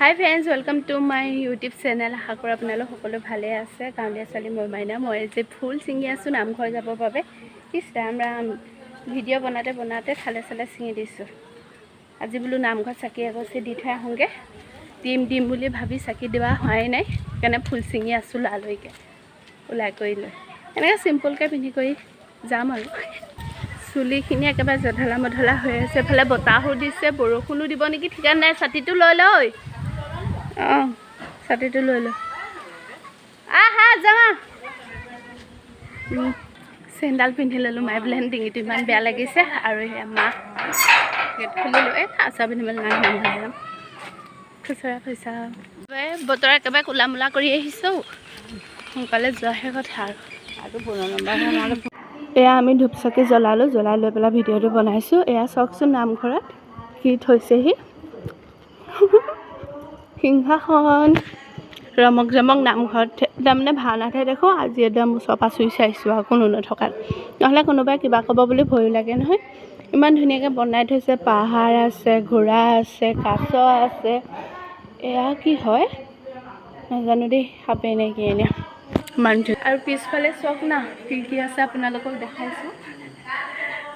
Hi friends welcome to my YouTube channel আশা কৰোঁ আপোনালোক সকলো ভালে আছে। গাঁৱলীয়া ছোৱালী মই মাইনা মই যে ফুল ছিঙি আছোঁ নামঘৰ যাবৰ বাবে। ইছ ৰাম ৰাম। ভিডিঅ' বনাওঁতে বনাওঁতে থালে চালে ছিঙি দিছোঁ। আজি বোলো নামঘৰত চাকি এগছি দি থৈ আহোঁগৈ। দিম দিম বুলি ভাবি চাকি দিয়া হোৱাই নাই। সেইকাৰণে ফুল ছিঙি আছোঁ লালৈকে ওলাই কৰি লৈ। এনেকৈ চিম্পুলকৈ পিন্ধি কৰি যাম আৰু। চুলিখিনি একেবাৰে জধলা মধলা হৈ আছে। এফালে বতাহো দিছে বৰষুণো দিব নেকি ঠিকান নাই ছাতিটো লৈ ল। ছাতিটো লৈ ল। আহ হা যাওঁ উম, চেণ্ডাল পিন্ধি ল'লোঁ মাই বোলে ডিঙিটো ইমান বেয়া লাগিছে। আৰু সেয়া মা গেট খুলিলোঁ এই খাচা পিন্ধিবলৈ নাই নামঘৰলৈ যাম। খুচৰা এই বতৰ একেবাৰে ক'লা মোলা কৰি আহিছোঁ। সোনকালে যোৱাহে কথা আৰু। আৰু ফোনৰ নম্বৰ এয়া আমি ধূপ চাকি জ্বলালোঁ জ্বলাই লৈ পেলাই ভিডিঅ'টো বনাইছোঁ। এয়া চাওকচোন নামঘৰত কি থৈছেহি। সিংহাসন। ৰমক জমক নামঘৰত তাৰমানে ভাওনা ঠাই দেখোঁ আজি একদম ওচৰৰ পৰা চুই চাইছোঁ আৰু কোনো নথকাত। নহ'লে কোনোবাই কিবা ক'ব বুলি ভয়ো লাগে নহয়। ইমান ধুনীয়াকৈ বনাই থৈছে পাহাৰ আছে ঘোঁৰা আছে কাছ আছে। এয়া কি হয়? নাজানো দেই সাপে নে কি এনে ধুনীয়া আৰু পিছফালে চাওক না কি কি আছে আপোনালোকক দেখাইছোঁ।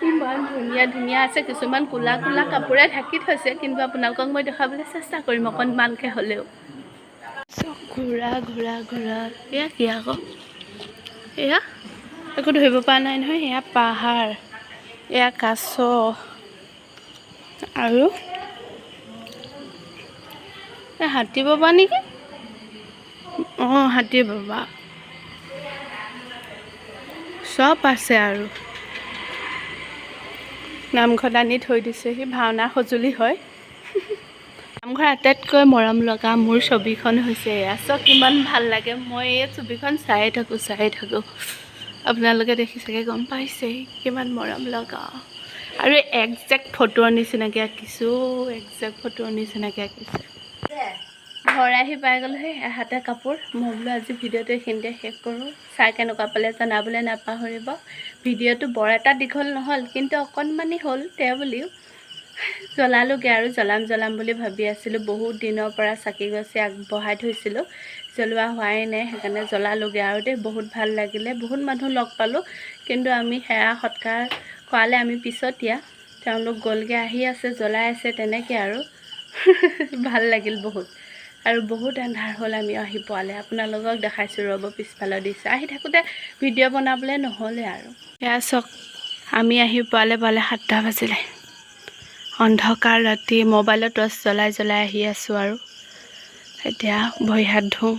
ইমান ধুনীয়া ধুনীয়া আছে কিছুমান ক'লা ক'লা কাপোৰে ঢাকি থৈছে কিন্তু আপোনালোকক মই দেখাবলৈ চেষ্টা কৰিম অকণমানকৈ হ'লেও। ঘোঁৰা ঘোঁৰা ঘোঁৰা এয়া কি আকৌ? এয়া? একো ধৰিব পৰা নাই নহয় এয়া পাহাৰ এয়া কাছ। আৰু? হাতী বাবা নেকি? অঁ হাতী বাবা। চব আছে আৰু। নামঘৰত আনি থৈ দিছেহি ভাওনাৰ সঁজুলি হয়। নামঘৰ আটাইতকৈ মৰম লগা মোৰ ছবিখন হৈছে এয়া। চাওক কিমান ভাল লাগে। মই এই ছবিখন চায়ে থাকোঁ চায়ে থাকোঁ। আপোনালোকে দেখি চাগে গম পাইছেই কিমান মৰম লগা। আৰু একজেক্ট ফটোৰ নিচিনাকৈ আঁকিছোঁ একজেক্ট ফটোৰ নিচিনাকৈ আঁকিছে। ঘৰ আহি পাই গ'লোহি এহাতে কাপোৰ। মই বোলো আজি ভিডিঅ'টো এইখিনিতে শেষ কৰোঁ। চাই কেনেকুৱা পালে জনাবলৈ নাপাহৰিব। ভিডিঅ'টো বৰ এটা দীঘল নহ'ল কিন্তু অকণমানি হ'ল তেওঁ বুলিও। জ্বলালোগৈ আৰু জ্বলাম জ্বলাম বুলি ভাবি আছিলোঁ। বহুত দিনৰ পৰা চাকি গছি আগবঢ়াই থৈছিলোঁ। জ্বলোৱা হোৱাই নাই সেইকাৰণে জ্বলালোগৈ আৰু দেই। বহুত ভাল লাগিলে। বহুত মানুহ লগ পালোঁ। কিন্তু আমি সেৱা সৎকাৰ কৰালে আমি পিছতীয়া তেওঁলোক গ'লগৈ আহি আছে জ্বলাই আছে তেনেকৈ আৰু। ভাল লাগিল বহুত। আৰু বহুত এন্ধাৰ হ'ল আমি আহি পোৱালে। আপোনালোকক দেখাইছোঁ ৰ'ব পিছফালৰ দৃশ্য আহি থাকোঁতে ভিডিঅ' বনাবলৈ নহ'লে আৰু। এয়া চাওক আমি আহি পোৱালে পালে সাতটা বাজিলে। অন্ধকাৰ ৰাতি মোবাইলত টৰ্চ জ্বলাই জ্বলাই আহি আছোঁ আৰু। এতিয়া ভৰি হাত ধুওঁ।